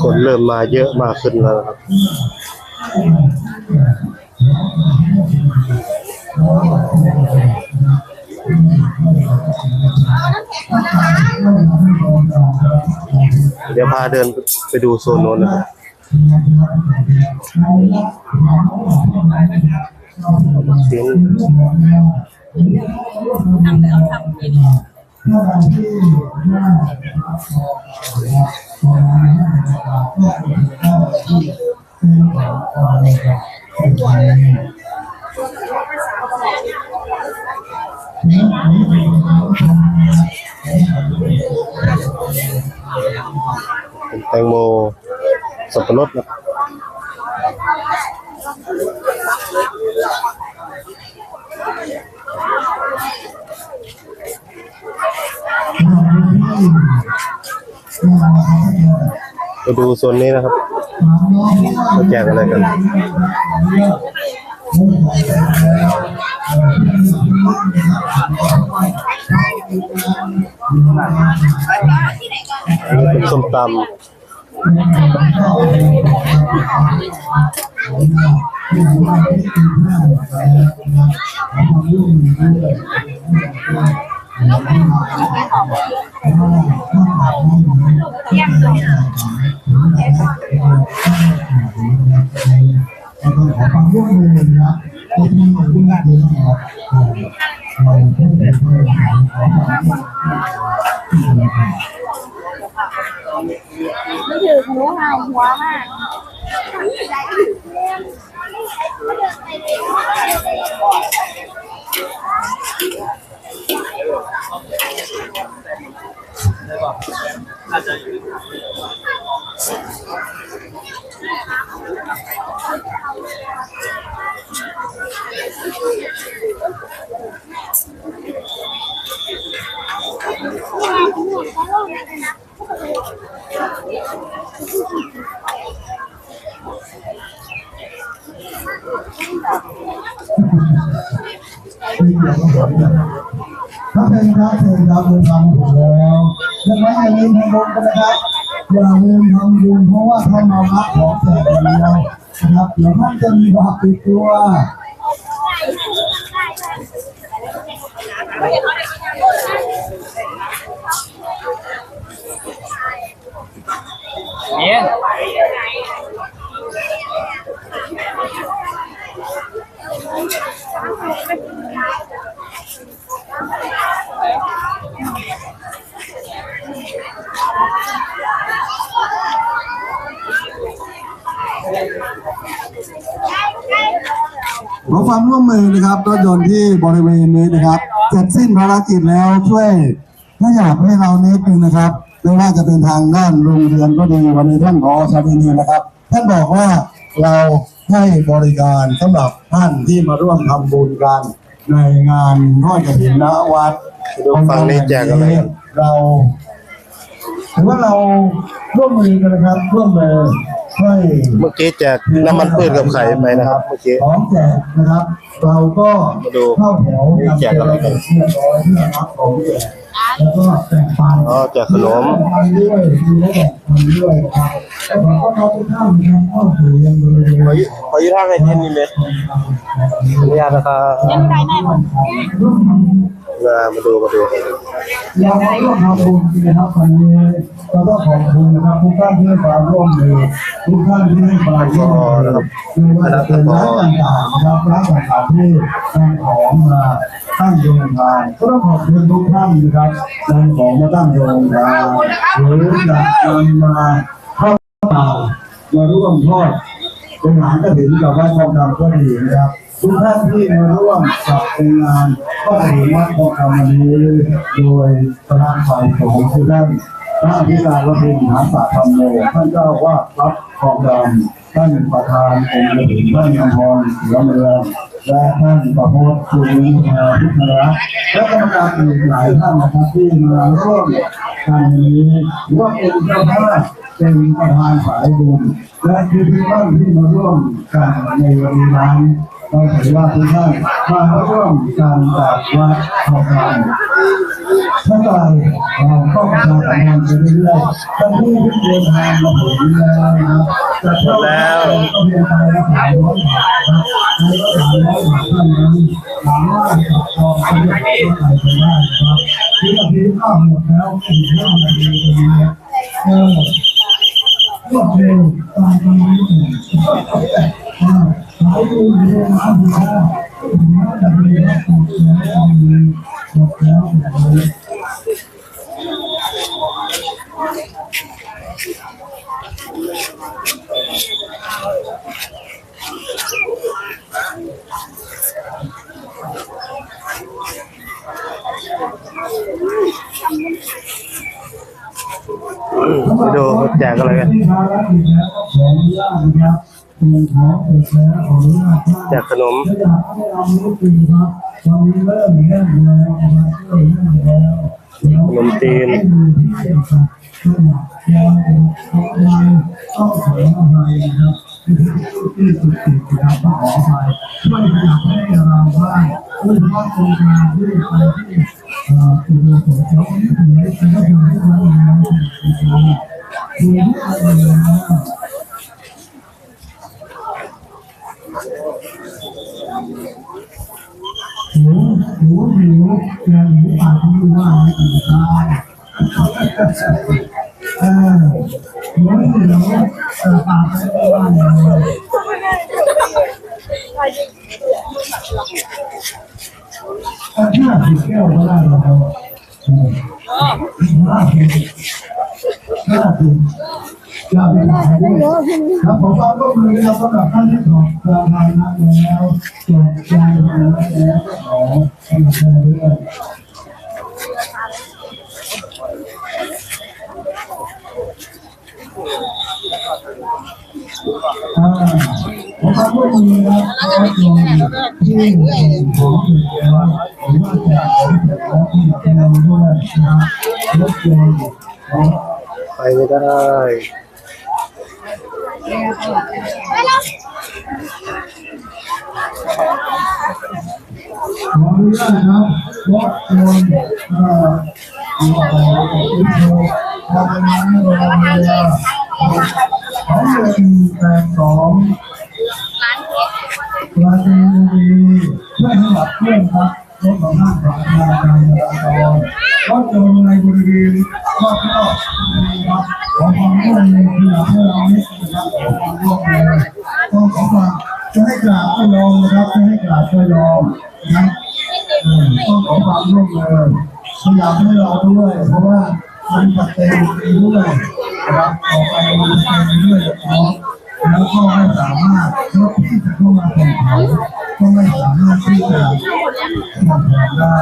คนเริ่มมาเยอะมากขึ้นแล้วครับเดี๋ยวพาเดินไปดูโซนโน้นนะครับชิ้นทำไปเอาทำกิน เป็นแตงโมสับปะรดนะครับ ไปดูโซนนี้นะครับเขาแจกอะไรกันนนี้เป็นส้มตำ ไม่ถือหนูหายหัวมาก ถ้าเป็นครับเชิญครับเดินทางถูกแล้วยังไม่อย่าลืมทำบุญกันนะครับอย่าลืมทำบุญเพราะว่าถ้านมารับของแจกอย่างเดียวนะครับเดี๋ยวท่านจะมีบาปติดตัว Bien. ขอความร่วมมือนะครับรถยนต์ที่บริเวณนี้นะครับเสร็จสิ้นภารกิจแล้วช่วยถ้าอยากให้เรานิดนึงนะครับไม่ว่าจะเป็นทางด้านโรงเรียนก็ดีวันนี้ท่านผอชาดินีนะครับ ท่านบอกว่าเราให้บริการสำหรับท่านที่มาร่วมทำบุญกันในงานร้อยกระถินณวัดดูฝั่งนี้แจกอะไรกันเราถือว่าเราร่วมมือกันนะครับร่วมมือช่วย เมื่อกี้แจกน้ำมันพืชกับไข่ไปนะครับ เมื่อกี้ของแจกนะครับ เราก็มาดูเข้าแถวนี่แจกอะไรกันเรียบร้อยเพื่อรับของแจกแล้วก็แบ่งปันอ๋อแจกขนมแบ่งปันด้วยมีและแบ่งปันด้วยนะครับแล้วก็น้องทุกท่านนะครับเข้าสู่ยังบริเวณขอยุขอยุทางไอเทนนี่เลยอนุญาตนะครับยังไงแม่หมด มามาดูมาดูอยากมาร่วมทำบุญนะครับวันนี้เราต้องขอบคุณนะครับทุกท่านที่ให้ความร่วมมือทุกท่านที่ให้ความร่วมมือนะครับไม่ว่าจะเป็นร้านต่างๆนะครับร้านต่างๆที่นำของมาตั้งโรงทานก็ต้องขอบคุณทุกท่านนะครับนำของมาตั้งโรงทานหรือจะนำมาเข้ามามาร่วมทอด เป็นหางกระถิ่นกับวัดทองคำก็ดีนะครับ ทุกท่านที่มาร่วมกับเป็นงานก็ถือวัดทองคำวันนี้โดยประธานฝ่ายสงฆ์คือท่านพระอธิการวพินหาสาธรรมโมท่านเจ้าว่าวัดทองดำท่านประธานองค์กระถิ่นท่านยมพรเสือเมืองและท่านประพจน์คุณวิทยาพิทรักษ์และกรรมการอีกหลายท่านนะครับที่มาร่วม การนี้ว่าเป็นเจ้าภาพเป็นประธานฝ่ายบุญและคือทุกท่านที่มาร่วมกันในวันนี้ นั้นเราถือว่าทุกท่านมาร่วมการจากวัดทองคำเท่าไหร่เราก็ประชาสัมพันไปเรื่อยๆท่านผู้ที่เดินทางมาถึงแล้วนะครับจะเข้าแล้วก็เพียงไปแล้วสามร้อยบาทครับในก็สามร้อยบาทเท่านนั้นสามารถจับจองไปได้ไปได้ครับที่เราพิจารณาหมดแล้วสี่ห้านาทีตรงนี้เออรวดเร็วตามกำลัง ดูแจกแล้วมีตกแล้วแบบนี้ไปดูแจกอะไรกัน ที่ภารกิจแล้วก็ขออนุญาตนะครับเรียนขอเปิดแล้วขออนุญาตท่านมและอยากให้เรารู้จริงครับตอนนี้เริ่มแน่นแล้วนะครับเริ่มแน่นแล้วเดี๋ยวขนมจีนให้มือที่เกี่ยวกับเครื่องเราขอมาต้องขออภัยนะครับที่ที่สุดติดนะครับต้องขออภัยช่วยขยับให้เรางโดยเฉพาะโครงการที่ไปที่เอ่อตัวสมเด็จที่ถึงได้เป็นก็คือเราเรียนที่คือคือนะหิวหิวหิวแกงหิวปากที่ว่าไม่กินข้าวเออหิวหิวเออปากไม่ว่าเลยถ้าห้าสิบแก้วก็ได้แล้วห้าสิบบอย่าไปขายด้วยครับสำหรับท่านที่ของกลางานแล้วจบใจมาแล้วแล้วขอให้มาเรื่อยอ่าผมว่าก็มีนะที่ของถึงแล้วหรือว่าจะ ของถึงแล้วที่เราด้วยนะรถยนต์ของไปไม่ได้ขออนุญาตครับรถยนต์อ่อเอ่ออินโทรทำงนโรงเรียนของเรียนแปดสองปราจีนบุรีเพื่อให้หลับเพื่อนครับรถของห้าง ขางการจราจรรถยนต์ในบริเวณรอบนอกครับขอความร่วมมือที่อยากให้เราเนี่ยนะครับขอความร่วมมือต้องขอฝากจะให้กราบก็ยอมนะครับจะให้กราบก็ยอมนะครับต้องขอความร่วมมือพยายามให้เราด้วย เพราะว่ามันจัดเต็มไปด้วยนะครับต่อไปมันจะเต็มไปด้วยนะครับแล้วก็ไม่สามารถรถที่จะเข้ามาแข่งขัน ก็ไม่สามารถที่จะทำงานได้